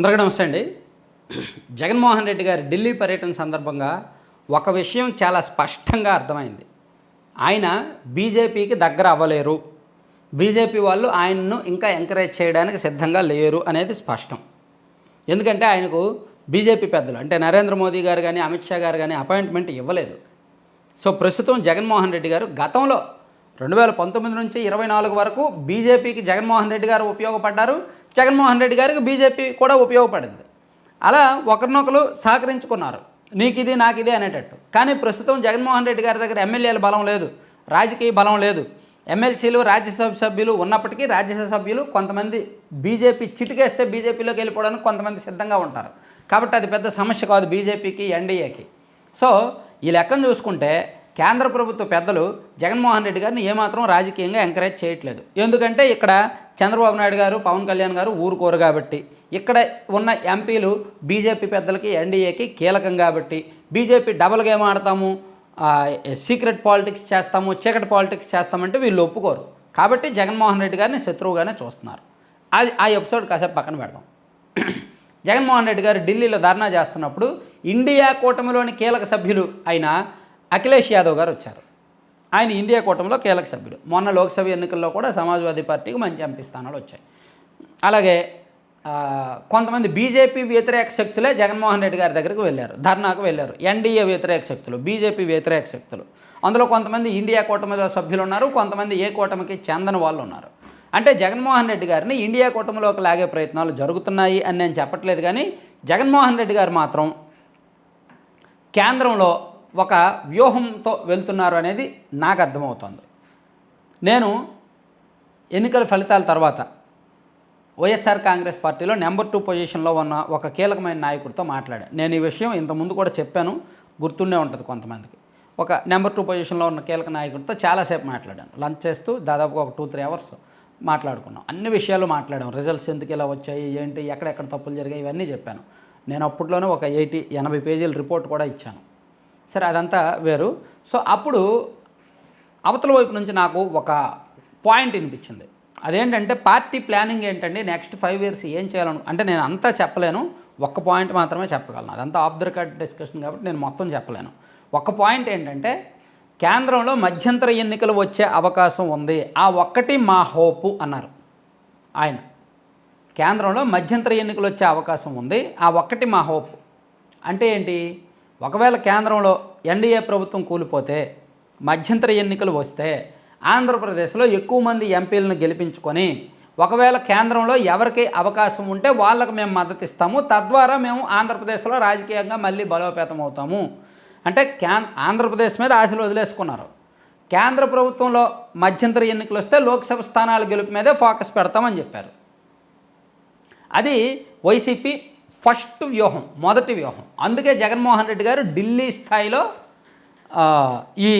అందరికీ నమస్తే అండి. జగన్మోహన్ రెడ్డి గారి ఢిల్లీ పర్యటన సందర్భంగా ఒక విషయం చాలా స్పష్టంగా అర్థమైంది. ఆయన బీజేపీకి దగ్గర అవ్వలేరు. బీజేపీ వాళ్ళు ఆయనను ఇంకా ఎంకరేజ్ చేయడానికి సిద్ధంగా లేరు అనేది స్పష్టం. ఎందుకంటే ఆయనకు బీజేపీ పెద్దలు అంటే నరేంద్ర మోదీ గారు కానీ అమిత్ షా గారు కానీ అపాయింట్మెంట్ ఇవ్వలేదు. సో ప్రస్తుతం జగన్మోహన్ రెడ్డి గారు గతంలో రెండు వేల పంతొమ్మిది నుంచి ఇరవై నాలుగు వరకు బీజేపీకి జగన్మోహన్ రెడ్డి గారు ఉపయోగపడ్డారు. జగన్మోహన్ రెడ్డి గారికి బీజేపీ కూడా ఉపయోగపడింది. అలా ఒకరినొకరు సహకరించుకున్నారు. నీకు ఇది నాకు ఇది అనేటట్టు. కానీ ప్రస్తుతం జగన్మోహన్ రెడ్డి గారి దగ్గర ఎమ్మెల్యేల బలం లేదు. రాజకీయ బలం లేదు. ఎమ్మెల్సీలు రాజ్యసభ సభ్యులు ఉన్నప్పటికీ రాజ్యసభ సభ్యులు కొంతమంది బీజేపీ చిటికేస్తే బీజేపీలోకి వెళ్ళిపోవడానికి కొంతమంది సిద్ధంగా ఉంటారు. కాబట్టి అది పెద్ద సమస్య కాదు బీజేపీకి ఎన్డీఏకి. సో ఈ లెక్కను చూసుకుంటే కేంద్ర ప్రభుత్వ పెద్దలు జగన్మోహన్ రెడ్డి గారిని ఏమాత్రం రాజకీయంగా ఎంకరేజ్ చేయట్లేదు. ఎందుకంటే ఇక్కడ చంద్రబాబు నాయుడు గారు పవన్ కళ్యాణ్ గారు ఊరుకోరు కాబట్టి ఇక్కడ ఉన్న ఎంపీలు బీజేపీ పెద్దలకి ఎన్డీఏకి కీలకం కాబట్టి బీజేపీ డబుల్ గేమ్ ఆడతాము సీక్రెట్ పాలిటిక్స్ చేస్తాము చీకటి పాలిటిక్స్ చేస్తామంటే వీళ్ళు ఒప్పుకోరు. కాబట్టి జగన్మోహన్ రెడ్డి గారిని శత్రువుగానే చూస్తున్నారు. అది ఆ ఎపిసోడ్ కాసేపు పక్కన పెడదాం. జగన్మోహన్ రెడ్డి గారు ఢిల్లీలో ధర్నా చేస్తున్నప్పుడు ఇండియా కూటమిలోని కీలక సభ్యులు అయిన అఖిలేష్ యాదవ్ గారు వచ్చారు. ఆయన ఇండియా కూటమిలో కీలక సభ్యుడు. మొన్న లోక్సభ ఎన్నికల్లో కూడా సమాజ్వాదీ పార్టీకి మంచి ఎంపీ స్థానాలు వచ్చాయి. అలాగే కొంతమంది బీజేపీ వ్యతిరేక శక్తులే జగన్మోహన్ రెడ్డి గారి దగ్గరికి వెళ్ళారు ధర్నాకు వెళ్ళారు. ఎన్డీఏ వ్యతిరేక శక్తులు బీజేపీ వ్యతిరేక శక్తులు. అందులో కొంతమంది ఇండియా కూటమిలో సభ్యులు ఉన్నారు కొంతమంది ఏ కూటమికి చెందని వాళ్ళు ఉన్నారు. అంటే జగన్మోహన్ రెడ్డి గారిని ఇండియా కూటమిలోకి లాగే ప్రయత్నాలు జరుగుతున్నాయి అని నేను చెప్పట్లేదు కానీ జగన్మోహన్ రెడ్డి గారు మాత్రం కేంద్రంలో ఒక వ్యూహంతో వెళ్తున్నారు అనేది నాకు అర్థమవుతోంది. నేను ఎన్నికల ఫలితాల తర్వాత వైఎస్ఆర్ కాంగ్రెస్ పార్టీలో నెంబర్ టూ పొజిషన్లో ఉన్న ఒక కీలకమైన నాయకుడితో మాట్లాడాను నేను ఈ విషయం ఇంతకుముందు కూడా చెప్పాను గుర్తుండే ఉంటుంది కొంతమందికి. ఒక నెంబర్ టూ పొజిషన్లో ఉన్న కీలక నాయకుడితో చాలాసేపు మాట్లాడాను. లంచ్ చేస్తూ దాదాపుగా ఒక టూ త్రీ అవర్స్ మాట్లాడుకున్నాం. అన్ని విషయాలు మాట్లాడాం. రిజల్ట్స్ ఎందుకు ఇలా వచ్చాయి ఏంటి ఎక్కడెక్కడ తప్పులు జరిగాయి ఇవన్నీ చెప్పాను. నేను అప్పట్లోనే ఒక ఎయిటీ ఎనభై పేజీల రిపోర్ట్ కూడా ఇచ్చాను. సరే అదంతా వేరు. సో అప్పుడు అవతల వైపు నుంచి నాకు ఒక పాయింట్ వినిపించింది. అదేంటంటే పార్టీ ప్లానింగ్ ఏంటండి? నెక్స్ట్ ఫైవ్ ఇయర్స్ ఏం చేయాలను? అంటే నేను అంతా చెప్పలేను. ఒక్క పాయింట్ మాత్రమే చెప్పగలను. అదంతా ఆఫ్ ద రికార్డ్ డిస్కషన్ కాబట్టి నేను మొత్తం చెప్పలేను. ఒక పాయింట్ ఏంటంటే కేంద్రంలో మధ్యంతర ఎన్నికలు వచ్చే అవకాశం ఉంది. ఆ ఒక్కటి మా హోపు అన్నారు ఆయన. కేంద్రంలో మధ్యంతర ఎన్నికలు వచ్చే అవకాశం ఉంది. ఆ ఒక్కటి మా హోప్. అంటే ఏంటి? ఒకవేళ కేంద్రంలో ఎన్డీఏ ప్రభుత్వం కూలిపోతే మధ్యంతర ఎన్నికలు వస్తే ఆంధ్రప్రదేశ్లో ఎక్కువ మంది ఎంపీలను గెలిపించుకొని ఒకవేళ కేంద్రంలో ఎవరికి అవకాశం ఉంటే వాళ్ళకు మేము మద్దతు ఇస్తాము. తద్వారా మేము ఆంధ్రప్రదేశ్లో రాజకీయంగా మళ్ళీ బలోపేతం అవుతాము. అంటే క్యాన్ ఆంధ్రప్రదేశ్ మీద ఆశలు వదిలేసుకున్నారు. కేంద్ర ప్రభుత్వంలో మధ్యంతర ఎన్నికలు వస్తే లోక్సభ స్థానాల గెలుపు మీదే ఫోకస్ పెడతామని చెప్పారు. అది వైసీపీ ఫస్ట్ వ్యూహం మొదటి వ్యూహం. అందుకే జగన్మోహన్ రెడ్డి గారు ఢిల్లీ స్థాయిలో ఈ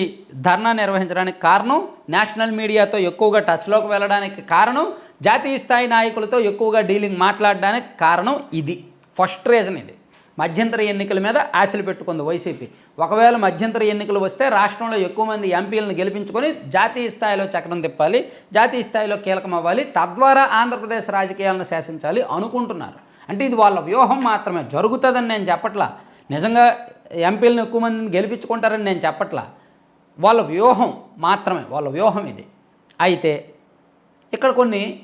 ధర్నా నిర్వహించడానికి కారణం నేషనల్ మీడియాతో ఎక్కువగా టచ్లోకి వెళ్ళడానికి కారణం జాతీయ స్థాయి నాయకులతో ఎక్కువగా డీలింగ్ మాట్లాడడానికి కారణం ఇది. ఫస్ట్ రీజన్ ఇది. మధ్యంతర ఎన్నికల మీద ఆశలు పెట్టుకుంది వైసీపీ. ఒకవేళ మధ్యంతర ఎన్నికలు వస్తే రాష్ట్రంలో ఎక్కువ మంది ఎంపీలను గెలిపించుకొని జాతీయ స్థాయిలో చక్రం తిప్పాలి జాతీయ స్థాయిలో కీలకం అవ్వాలి తద్వారా ఆంధ్రప్రదేశ్ రాజకీయాలను శాసించాలి అనుకుంటున్నారు. అంటే ఇది వాళ్ళ వ్యూహం మాత్రమే. జరుగుతుందని నేను చెప్పట్లా. నిజంగా ఎంపీలను ఎక్కువ మందిని గెలిపించుకుంటారని నేను చెప్పట్లా. వాళ్ళ వ్యూహం మాత్రమే. వాళ్ళ వ్యూహం ఇది. అయితే ఇక్కడ కొన్ని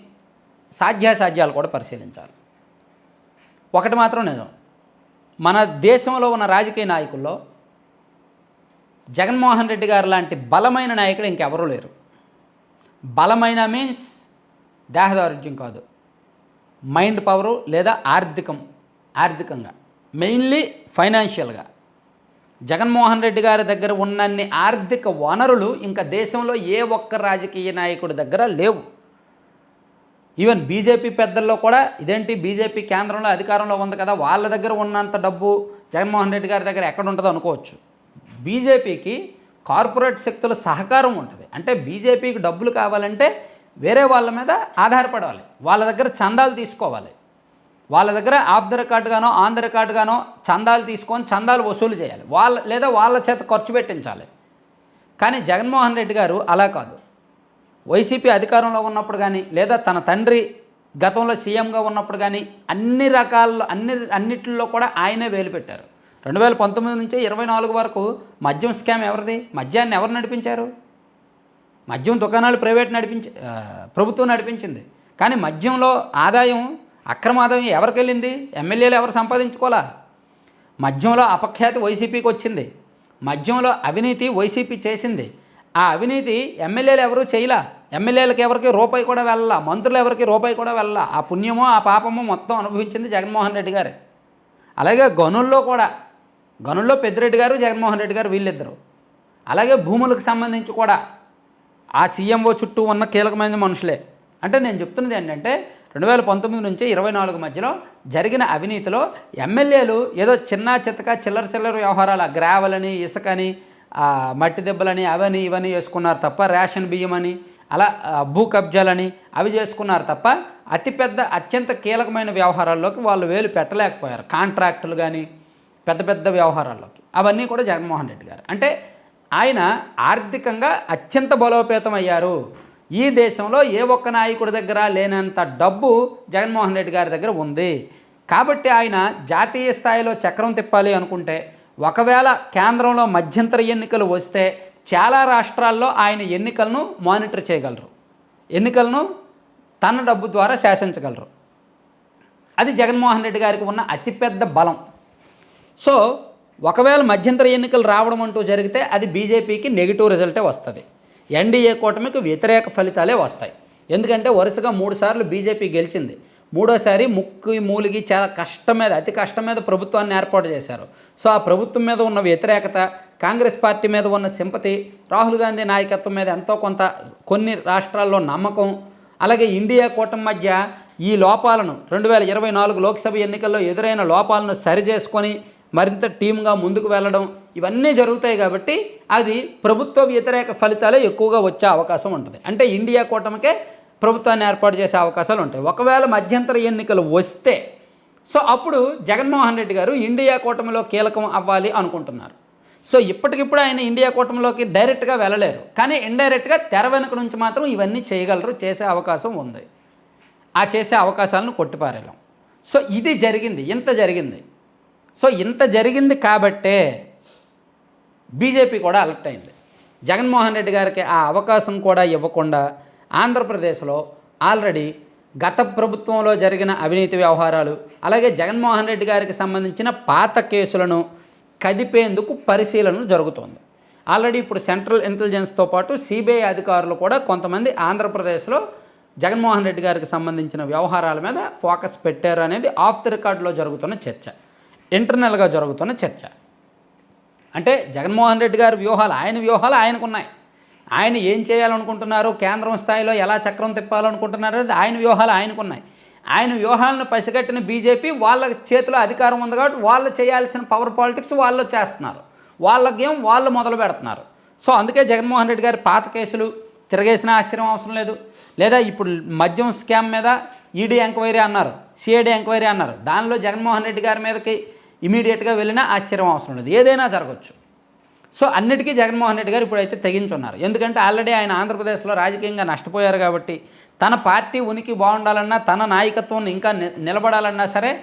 సాధ్యాసాధ్యాలు కూడా పరిశీలించాలి. ఒకటి మాత్రం నిజం. మన దేశంలో ఉన్న రాజకీయ నాయకుల్లో జగన్మోహన్ రెడ్డి గారు లాంటి బలమైన నాయకుడు ఇంకెవరూ లేరు. బలమైన మీన్స్ దేహదారుఢ్యం కాదు. మైండ్ పవరు లేదా ఆర్థికం ఆర్థికంగా మెయిన్లీ ఫైనాన్షియల్గా. జగన్మోహన్ రెడ్డి గారి దగ్గర ఉన్నన్ని ఆర్థిక వనరులు ఇంకా దేశంలో ఏ ఒక్క రాజకీయ నాయకుడి దగ్గర లేవు. ఈవెన్ బీజేపీ పెద్దల్లో కూడా ఇదేంటి బీజేపీ కేంద్రంలో అధికారంలో ఉంది కదా వాళ్ళ దగ్గర ఉన్నంత డబ్బు జగన్మోహన్ రెడ్డి గారి దగ్గర ఎక్కడ ఉంటుందో అనుకోవచ్చు. బీజేపీకి కార్పొరేట్ శక్తుల సహకారం ఉంటుంది. అంటే బీజేపీకి డబ్బులు కావాలంటే వేరే వాళ్ళ మీద ఆధారపడాలి. వాళ్ళ దగ్గర చందాలు తీసుకోవాలి. వాళ్ళ దగ్గర ఆఫ్ ద రికార్డుగానో ఆన్ ద రికార్డుగానో చందాలు తీసుకొని చందాలు వసూలు చేయాలి. వాళ్ళ లేదా వాళ్ళ చేత ఖర్చు పెట్టించాలి. కానీ జగన్మోహన్ రెడ్డి గారు అలా కాదు. వైసీపీ అధికారంలో ఉన్నప్పుడు కానీ లేదా తన తండ్రి గతంలో సీఎంగా ఉన్నప్పుడు కానీ అన్ని రకాల్లో అన్ని అన్నిటిలో కూడా ఆయనే వేలు పెట్టారు. రెండు వేల పంతొమ్మిది నుంచి ఇరవై నాలుగు వరకు మద్యం స్కామ్ ఎవరిది? మద్యాన్ని ఎవరు నడిపించారు? మద్యం దుకాణాలు ప్రైవేట్ నడిపించి ప్రభుత్వం నడిపించింది. కానీ మద్యంలో ఆదాయం అక్రమ ఆదాయం ఎవరికి వెళ్ళింది? ఎమ్మెల్యేలు ఎవరు సంపాదించుకోవాలా? మద్యంలో అపఖ్యాతి వైసీపీకి వచ్చింది. మద్యంలో అవినీతి వైసీపీ చేసింది. ఆ అవినీతి ఎమ్మెల్యేలు ఎవరు చేయలా? ఎమ్మెల్యేలకు ఎవరికి రూపాయి కూడా వెళ్ళాల? మంత్రులు ఎవరికి రూపాయి కూడా వెళ్ళాల? ఆ పుణ్యమో ఆ పాపమో మొత్తం అనుభవించింది జగన్మోహన్ రెడ్డి గారు. అలాగే గనుల్లో కూడా గనుల్లో పెద్దిరెడ్డి గారు జగన్మోహన్ రెడ్డి గారు వీళ్ళిద్దరు. అలాగే భూములకు సంబంధించి కూడా ఆ సీఎంఓ చుట్టూ ఉన్న కీలకమైన మనుషులే. అంటే నేను చెప్తున్నది ఏంటంటే రెండు వేల పంతొమ్మిది నుంచి ఇరవై నాలుగు మధ్యలో జరిగిన అవినీతిలో ఎమ్మెల్యేలు ఏదో చిన్న చిత్తక చిల్లర చిల్లర వ్యవహారాలు ఆ గ్రావెల్ అని ఇసుకని మట్టి దెబ్బలని అవని ఇవని వేసుకున్నారు తప్ప రేషన్ బియ్యం అని అలా భూ కబ్జాలని అవి చేసుకున్నారు తప్ప అతిపెద్ద అత్యంత కీలకమైన వ్యవహారాల్లోకి వాళ్ళు వేలు పెట్టలేకపోయారు. కాంట్రాక్టులు కానీ పెద్ద పెద్ద వ్యవహారాల్లోకి. అవన్నీ కూడా జగన్మోహన్ రెడ్డి గారు. అంటే ఆయన ఆర్థికంగా అత్యంత బలోపేతం అయ్యారు ఈ దేశంలో ఏ ఒక్క నాయకుడి దగ్గర లేనంత డబ్బు జగన్మోహన్ రెడ్డి గారి దగ్గర ఉంది. కాబట్టి ఆయన జాతీయ స్థాయిలో చక్రం తిప్పాలి అనుకుంటే ఒకవేళ కేంద్రంలో మధ్యంతర ఎన్నికలు వస్తే చాలా రాష్ట్రాల్లో ఆయన ఎన్నికలను మానిటర్ చేయగలరు. ఎన్నికలను తన డబ్బు ద్వారా శాసించగలరు. అది జగన్మోహన్ రెడ్డి గారికి ఉన్న అతిపెద్ద బలం. సో ఒకవేళ మధ్యంతర ఎన్నికలు రావడం అంటూ జరిగితే అది బీజేపీకి నెగిటివ్ రిజల్టే వస్తుంది. ఎన్డీఏ కూటమికి వ్యతిరేక ఫలితాలే వస్తాయి. ఎందుకంటే వరుసగా మూడు సార్లు బీజేపీ గెలిచింది. మూడోసారి ముక్కు మూలిగి చాలా కష్టం మీద అతి కష్టం మీద ప్రభుత్వాన్ని ఏర్పాటు చేశారు. సో ఆ ప్రభుత్వం మీద ఉన్న వ్యతిరేకత కాంగ్రెస్ పార్టీ మీద ఉన్న సింపతి రాహుల్ గాంధీ నాయకత్వం మీద ఎంతో కొంత కొన్ని రాష్ట్రాల్లో నమ్మకం అలాగే ఇండియా కూటమి మధ్య ఈ లోపాలను రెండు వేల ఇరవై నాలుగు లోక్సభ ఎన్నికల్లో ఎదురైన లోపాలను సరిచేసుకొని మరింత టీమ్గా ముందుకు వెళ్ళడం ఇవన్నీ జరుగుతాయి కాబట్టి అది ప్రభుత్వ వ్యతిరేక ఫలితాలే ఎక్కువగా వచ్చే అవకాశం ఉంటుంది. అంటే ఇండియా కూటమికే ప్రభుత్వాన్ని ఏర్పాటు చేసే అవకాశాలు ఉంటాయి. ఒకవేళ మధ్యంతర ఎన్నికలు వస్తే సో అప్పుడు జగన్మోహన్ రెడ్డి గారు ఇండియా కూటమిలో కీలకం అవ్వాలి అనుకుంటున్నారు. సో ఇప్పటికిప్పుడు ఆయన ఇండియా కూటమిలోకి డైరెక్ట్గా వెళ్ళలేరు. కానీ ఇండైరెక్ట్గా తెర వెనుక నుంచి మాత్రం ఇవన్నీ చేయగలరు చేసే అవకాశం ఉంది. ఆ చేసే అవకాశాలను కొట్టిపారేలాం సో ఇది జరిగింది. ఇంత జరిగింది. సో ఇంత జరిగింది కాబట్టే బీజేపీ కూడా అలర్ట్ అయింది. జగన్మోహన్ రెడ్డి గారికి ఆ అవకాశం కూడా ఇవ్వకుండా ఆంధ్రప్రదేశ్లో ఆల్రెడీ గత ప్రభుత్వంలో జరిగిన అవినీతి వ్యవహారాలు అలాగే జగన్మోహన్ రెడ్డి గారికి సంబంధించిన పాత కేసులను కదిపేందుకు పరిశీలన జరుగుతోంది. ఆల్రెడీ ఇప్పుడు సెంట్రల్ ఇంటెలిజెన్స్తో పాటు సిబిఐ అధికారులు కూడా కొంతమంది ఆంధ్రప్రదేశ్లో జగన్మోహన్ రెడ్డి గారికి సంబంధించిన వ్యవహారాల మీద ఫోకస్ పెట్టారు అనేది ఆఫ్ ది రికార్డులో జరుగుతున్న చర్చ. ఇంటర్నల్గా జరుగుతున్న చర్చ. అంటే జగన్మోహన్ రెడ్డి గారి వ్యూహాలు ఆయన వ్యూహాలు ఆయనకున్నాయి. ఆయన ఏం చేయాలనుకుంటున్నారు కేంద్రం స్థాయిలో ఎలా చక్రం తిప్పాలనుకుంటున్నారు అనేది ఆయన వ్యూహాలు ఆయనకున్నాయి. ఆయన వ్యూహాలను పసిగట్టిన బీజేపీ వాళ్ళ చేతిలో అధికారం ఉంది కాబట్టి వాళ్ళు చేయాల్సిన పవర్ పాలిటిక్స్ వాళ్ళు చేస్తున్నారు. వాళ్ళ గేమ్ వాళ్ళు మొదలు పెడుతున్నారు. సో అందుకే జగన్మోహన్ రెడ్డి గారి పాత కేసులు తిరగేసిన ఆశ్చర్యం అవసరం లేదు. లేదా ఇప్పుడు మద్యం స్కామ్ మీద ఈడీ ఎంక్వైరీ అన్నారు సిఐడి ఎంక్వైరీ అన్నారు. దానిలో జగన్మోహన్ రెడ్డి గారి మీదకి ఇమీడియట్గా వెళ్ళినా ఆశ్చర్యం అవసరం లేదు. ఏదైనా జరగచ్చు. సో అన్నిటికీ జగన్మోహన్ రెడ్డి గారు ఇప్పుడైతే తెగించున్నారు. ఎందుకంటే ఆల్రెడీ ఆయన ఆంధ్రప్రదేశ్లో రాజకీయంగా నష్టపోయారు కాబట్టి తన పార్టీ ఉనికి బాగుండాలన్నా తన నాయకత్వం ఇంకా ని- నిలబడాలన్నా సరే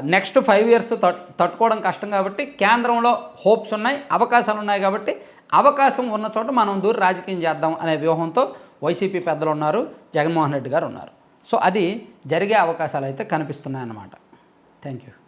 నెక్స్ట్ ఫైవ్ ఇయర్స్ తట్టుకోవడం కష్టం కాబట్టి కేంద్రంలో హోప్స్ ఉన్నాయి అవకాశాలు ఉన్నాయి కాబట్టి అవకాశం ఉన్న చోట మనం దూరం రాజకీయం చేద్దాం అనే వ్యూహంతో వైసీపీ పెద్దలు ఉన్నారు జగన్మోహన్ రెడ్డి గారు ఉన్నారు. సో అది జరిగే అవకాశాలు అయితే కనిపిస్తున్నాయన్నమాట. Thank you